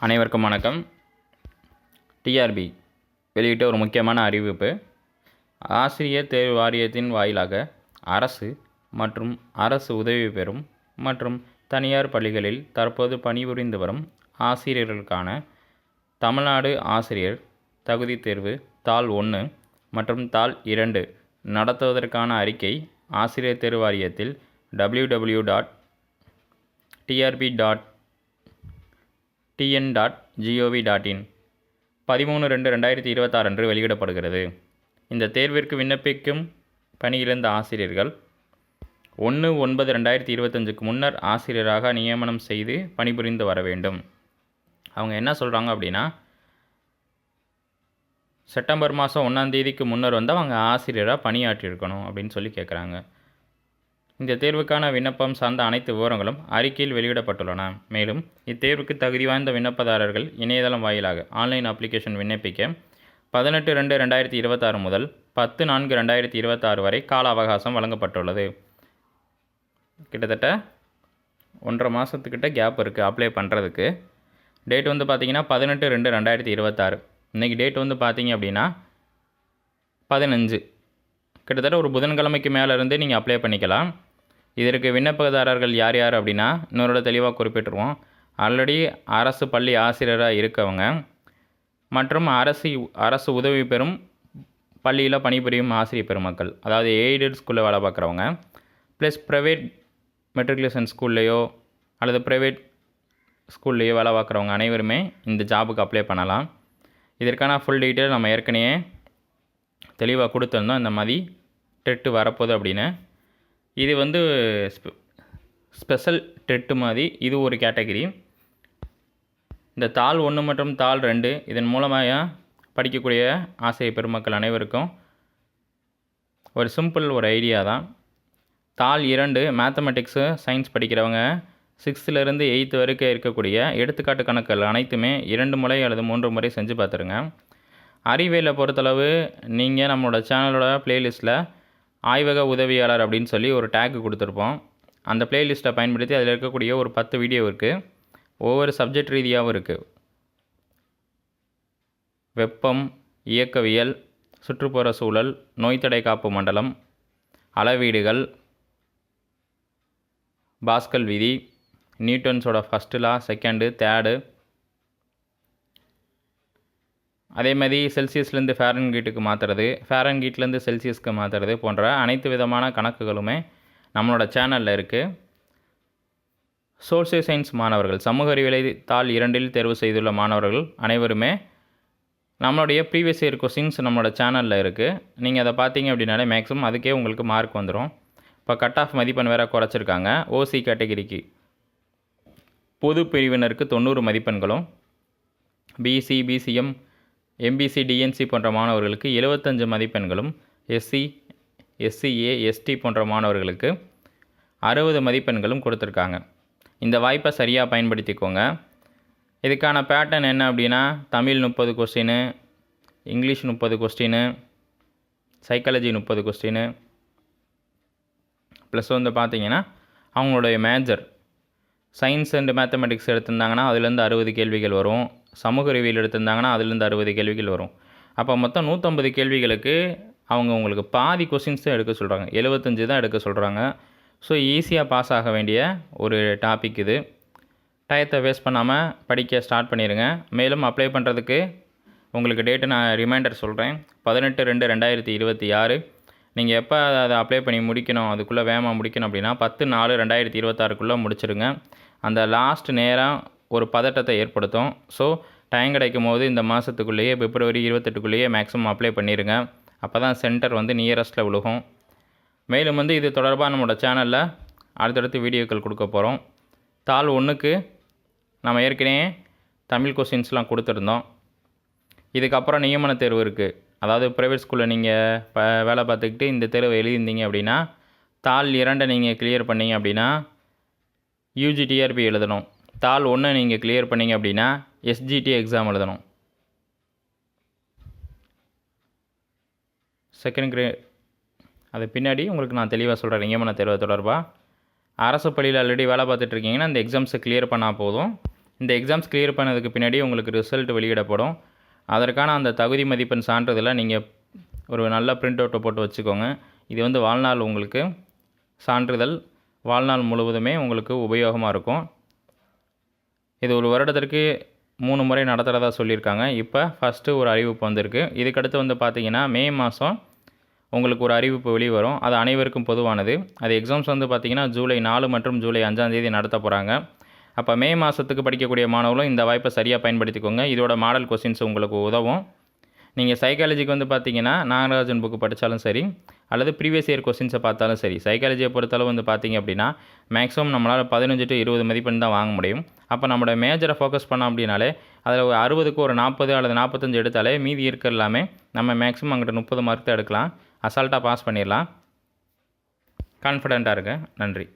அனைவருக்கும் வணக்கம். டிஆர்பி வெளியிட்ட ஒரு முக்கியமான அறிவிப்பு. ஆசிரியர் தேர்வு வாரியத்தின் வாயிலாக அரசு மற்றும் அரசு உதவி பெறும் மற்றும் தனியார் பள்ளிகளில் தற்போது பணிபுரிந்து வரும் ஆசிரியர்களுக்கான தமிழ்நாடு ஆசிரியர் தகுதித் தேர்வு தாள் ஒன்று மற்றும் தாள் இரண்டு நடத்துவதற்கான அறிக்கை ஆசிரியர் தேர்வு வாரியத்தில் W W dot TRB dot TN dot GOV dot in பதிமூணு ரெண்டு ரெண்டாயிரத்தி இருபத்தாறு அன்று வெளியிடப்படுகிறது. இந்த தேர்விற்கு விண்ணப்பிக்கும் பணியிலிருந்த ஆசிரியர்கள் ஒன்று ஒன்பது ரெண்டாயிரத்தி இருபத்தஞ்சுக்கு முன்னர் ஆசிரியராக நியமனம் செய்து பணிபுரிந்து வர வேண்டும். அவங்க என்ன சொல்கிறாங்க அப்படின்னா செப்டம்பர் மாதம் ஒன்றாந்தேதிக்கு முன்னர் வந்து அவங்க ஆசிரியராக பணியாற்றியிருக்கணும் அப்படின்னு சொல்லி கேட்குறாங்க இந்த தேர்வுக்கான விண்ணப்பம் சார்ந்த அனைத்து விவரங்களும் அறிக்கையில் வெளியிடப்பட்டுள்ளன. மேலும் இத்தேர்வுக்கு தகுதி வாய்ந்த விண்ணப்பதாரர்கள் இணையதளம் வாயிலாக ஆன்லைன் அப்ளிகேஷன் விண்ணப்பிக்க பதினெட்டு ரெண்டு ரெண்டாயிரத்தி இருபத்தாறு முதல் பத்து நான்கு ரெண்டாயிரத்தி இருபத்தாறு வரை கால அவகாசம் வழங்கப்பட்டுள்ளது. கிட்டத்தட்ட ஒன்றரை மாதத்துக்கிட்ட கேப் இருக்குது அப்ளை பண்ணுறதுக்கு டேட் வந்து பார்த்திங்கன்னா பதினெட்டு ரெண்டு ரெண்டாயிரத்தி இருபத்தாறு. இன்றைக்கி டேட் வந்து பார்த்தீங்க அப்படின்னா பதினஞ்சு. கிட்டத்தட்ட ஒரு புதன்கிழமைக்கு மேலே இருந்து நீங்கள் அப்ளை பண்ணிக்கலாம். இதற்கு விண்ணப்பதாரர்கள் யார் யார் அப்படின்னா இன்னொரு தெளிவாக குறிப்பிட்டுருவோம். ஆல்ரெடி அரசு பள்ளி ஆசிரியராக இருக்கவங்க. மற்றும் அரசு அரசு உதவி பெறும் பள்ளியில் பணிபுரியும் ஆசிரியர் பெருமக்கள். அதாவது எய்டட் ஸ்கூலில் வேலை பார்க்குறவங்க. ப்ளஸ் ப்ரைவேட் மெட்ரிகுலேஷன் ஸ்கூல்லையோ அல்லது ப்ரைவேட் ஸ்கூல்லையோ வேலை பார்க்குறவங்க அனைவருமே இந்த ஜாபுக்கு அப்ளை பண்ணலாம். இதற்கான ஃபுல் டீட்டெயில் நம்ம ஏற்கனவே தெளிவாக கொடுத்துருந்தோம். இந்த மாதிரி டெட்டு வரப்போகுது அப்படின்னு. இது வந்து ஸ்பெ ஸ்பெஷல் டெட்டு மாதிரி இது ஒரு கேட்டகரி இந்த தாள் ஒன்று மற்றும் தாள் ரெண்டு இதன் மூலமாக படிக்கக்கூடிய ஆசிரியர் பெருமக்கள் அனைவருக்கும் ஒரு சிம்பிள் ஒரு ஐடியா தான். தாள் இரண்டு மேத்தமெட்டிக்ஸு சயின்ஸ் படிக்கிறவங்க சிக்ஸ்த்துலேருந்து எயித்து வரைக்கும் இருக்கக்கூடிய எடுத்துக்காட்டு கணக்குகள் அனைத்துமே இரண்டு முறை அல்லது மூன்று முறை செஞ்சு பார்த்துருங்க. அறிவியலை பொறுத்தளவு நீங்கள் நம்மளோட சேனலோட ப்ளேலிஸ்ட்டில் ஆய்வக உதவியாளர் அப்படின்னு சொல்லி ஒரு டேக் கொடுத்துருப்போம். அந்த ப்ளேலிஸ்ட்டை பயன்படுத்தி அதில் இருக்கக்கூடிய ஒரு பத்து வீடியோ இருக்குது ஒவ்வொரு சப்ஜெக்ட் ரீதியாகவும் இருக்குது வெப்பம் இயக்கவியல் சுற்றுப்புற சூழல் நோய்த்தடை காப்பு மண்டலம் அளவீடுகள் பாஸ்கல் விதி நியூட்டன்ஸோட ஃபஸ்ட்டு லா செகண்டு தேர்டு அதே மாதிரி செல்சியஸ்லேருந்து ஃபேரன்கீட்டுக்கு மாற்றுறது ஃபேரன்கீட்லேருந்து செல்சியஸ்க்கு மாற்றுறது போன்ற அனைத்து விதமான கணக்குகளுமே நம்மளோட சேனலில் இருக்குது சோசியல் சயின்ஸ் மாணவர்கள் சமூக அறிவியலை தாள் இரண்டில் தேர்வு செய்துள்ள மாணவர்கள் அனைவருமே நம்மளுடைய ப்ரீவியஸ் இயர் கொஸ்டின்ஸ் நம்மளோட சேனலில் இருக்குது நீங்கள் அதை பார்த்தீங்க அப்படின்னாலே மேக்ஸிமம் அதுக்கே உங்களுக்கு மார்க் வந்துடும் இப்போ கட் ஆஃப் மதிப்பெண் வேறு குறைச்சிருக்காங்க. ஓசி கேட்டகிரிக்கு பொது பிரிவினருக்கு தொண்ணூறு மதிப்பெண்களும் பிசி பிசிஎம் எம்பிசி டிஎன்சி போன்ற மாணவர்களுக்கு எழுபத்தஞ்சு மதிப்பெண்களும் எஸ்சி எஸ்சிஏ எஸ்டி போன்ற மாணவர்களுக்கு அறுபது மதிப்பெண்களும் கொடுத்துருக்காங்க. இந்த வாய்ப்பை சரியாக பயன்படுத்திக்கோங்க. இதுக்கான பேட்டர்ன் என்ன அப்படின்னா தமிழ் முப்பது கொஸ்டினு இங்கிலீஷ் முப்பது கொஸ்டின் சைக்காலஜி முப்பது கொஸ்டின் ப்ளஸ் வந்து பார்த்தீங்கன்னா அவங்களுடைய மேஜர் சயின்ஸ் அண்ட் மேத்தமெட்டிக்ஸ் எடுத்திருந்தாங்கன்னா அதுலேருந்து அறுபது கேள்விகள் வரும். சமூக அறிவியல் எடுத்திருந்தாங்கன்னா அதுலேருந்து அறுபது கேள்விகள் வரும். அப்போ மொத்தம் நூற்றம்பது கேள்விகளுக்கு அவங்க உங்களுக்கு பாதி கொஸ்டின்ஸ் தான் எடுக்க சொல்கிறாங்க எழுபத்தஞ்சு தான் எடுக்க சொல்கிறாங்க ஸோ ஈஸியாக பாஸ் ஆக வேண்டிய ஒரு டாபிக் இது. டயத்தை வேஸ்ட் பண்ணாமல் படிக்க ஸ்டார்ட் பண்ணிடுங்க மேலும் அப்ளை பண்ணுறதுக்கு உங்களுக்கு டேட்டு நான் ரிமைண்டர் சொல்கிறேன் பதினெட்டு ரெண்டு ரெண்டாயிரத்தி இருபத்தி ஆறு. நீங்கள் எப்போ அதை அப்ளை பண்ணி முடிக்கணும் அதுக்குள்ளே வேகமாக முடிக்கணும் அப்படின்னா பத்து நாலு ரெண்டாயிரத்தி இருபத்தாறுக்குள்ளே முடிச்சிடுங்க அந்த லாஸ்ட் நேரம் ஒரு பதட்டத்தை ஏற்படுத்தும். ஸோ டைம் கிடைக்கும் போது இந்த மாதத்துக்குள்ளேயே பிப்ரவரி இருபத்தெட்டுக்குள்ளேயே மேக்ஸிமம் அப்ளை பண்ணிடுங்க அப்போ தான் சென்டர் வந்து நியரஸ்ட்டில் விழுகும். மேலும் வந்து இது தொடர்பாக நம்மளோட சேனலில் அடுத்தடுத்து வீடியோக்கள் கொடுக்க போகிறோம் தாள் ஒன்றுக்கு நம்ம ஏற்கனவே தமிழ் கொஸ்டின்ஸ்லாம் கொடுத்துருந்தோம். இதுக்கப்புறம் நியமன தேர்வு இருக்குது அதாவது ப்ரைவேட் ஸ்கூலில் நீங்கள் ப வேலை பார்த்துக்கிட்டு இந்த தேர்வை எழுதியிருந்தீங்க அப்படின்னா தாள் இரண்டை நீங்கள் கிளியர் பண்ணீங்க அப்படின்னா யூஜிடிஆர்பி எழுதணும். தாள் ஒன்று நீங்கள் கிளியர் பண்ணீங்க அப்படின்னா எஸ்ஜிடி எக்ஸாம் எழுதணும். செகண்ட் கிரே அது பின்னாடி உங்களுக்கு நான் தெளிவாக சொல்கிறேன் நியமன தேர்வு தொடர்பாக அரசு பள்ளியில் ஆல்ரெடி வேலை பார்த்துட்ருக்கீங்கன்னா இந்த அந்த எக்ஸாம்ஸை கிளியர் பண்ணால் போதும். இந்த எக்ஸாம்ஸ் கிளியர் பண்ணதுக்கு பின்னாடி உங்களுக்கு ரிசல்ட் வெளியிடப்படும். அதற்கான அந்த தகுதி மதிப்பெண் சான்றிதழை நீங்கள் ஒரு நல்ல பிரிண்ட் அவுட்டை போட்டு வச்சுக்கோங்க. இது வந்து வாழ்நாள் உங்களுக்கு சான்றிதழ் வாழ்நாள் முழுவதுமே உங்களுக்கு உபயோகமாக இருக்கும். இது ஒரு வருடத்திற்கு மூணு முறை நடத்துகிறதா சொல்லியிருக்காங்க. இப்போ ஃபஸ்ட்டு ஒரு அறிவிப்பு வந்திருக்கு. இதுக்கடுத்து வந்து பார்த்திங்கன்னா மே மாதம் உங்களுக்கு ஒரு அறிவிப்பு வெளிவரும். அது அனைவருக்கும் பொதுவானது. அது எக்ஸாம்ஸ் வந்து பார்த்தீங்கன்னா ஜூலை நாலு மற்றும் ஜூலை அஞ்சாந்தேதி நடத்த போகிறாங்க அப்போ மே மாதத்துக்கு படிக்கக்கூடிய மாணவர்களும் இந்த வாய்ப்பை சரியாக பயன்படுத்திக்கோங்க. இதோட மாடல் கொஸ்டின்ஸ் உங்களுக்கு உதவும். நீங்கள் சைக்காலஜிக்கு வந்து பார்த்தீங்கன்னா நாகராஜன் புக்கு படித்தாலும் சரி அல்லது ப்ரீவியஸ் இயர் கொஸ்டின்ஸை பார்த்தாலும் சரி. சைக்காலஜியை பொறுத்தளவு வந்து பார்த்திங்க அப்படின்னா மேக்ஸிமம் நம்மளால் பதினஞ்சு டு இருபது மதிப்பெண் தான் வாங்க முடியும். அப்போ நம்மளோட மேஜரை ஃபோக்கஸ் பண்ணோம் அப்படின்னாலே அதில் ஒரு அறுபதுக்கு ஒரு நாற்பது அல்லது நாற்பத்தஞ்சு எடுத்தாலே மீதி இருக்க எல்லாமே நம்ம மேக்ஸிமம் அங்கிட்ட முப்பது மார்க் தான் எடுக்கலாம். அசால்ட்டாக பாஸ் பண்ணிடலாம். கான்ஃபிடெண்ட்டாக இருக்கேன் நன்றி.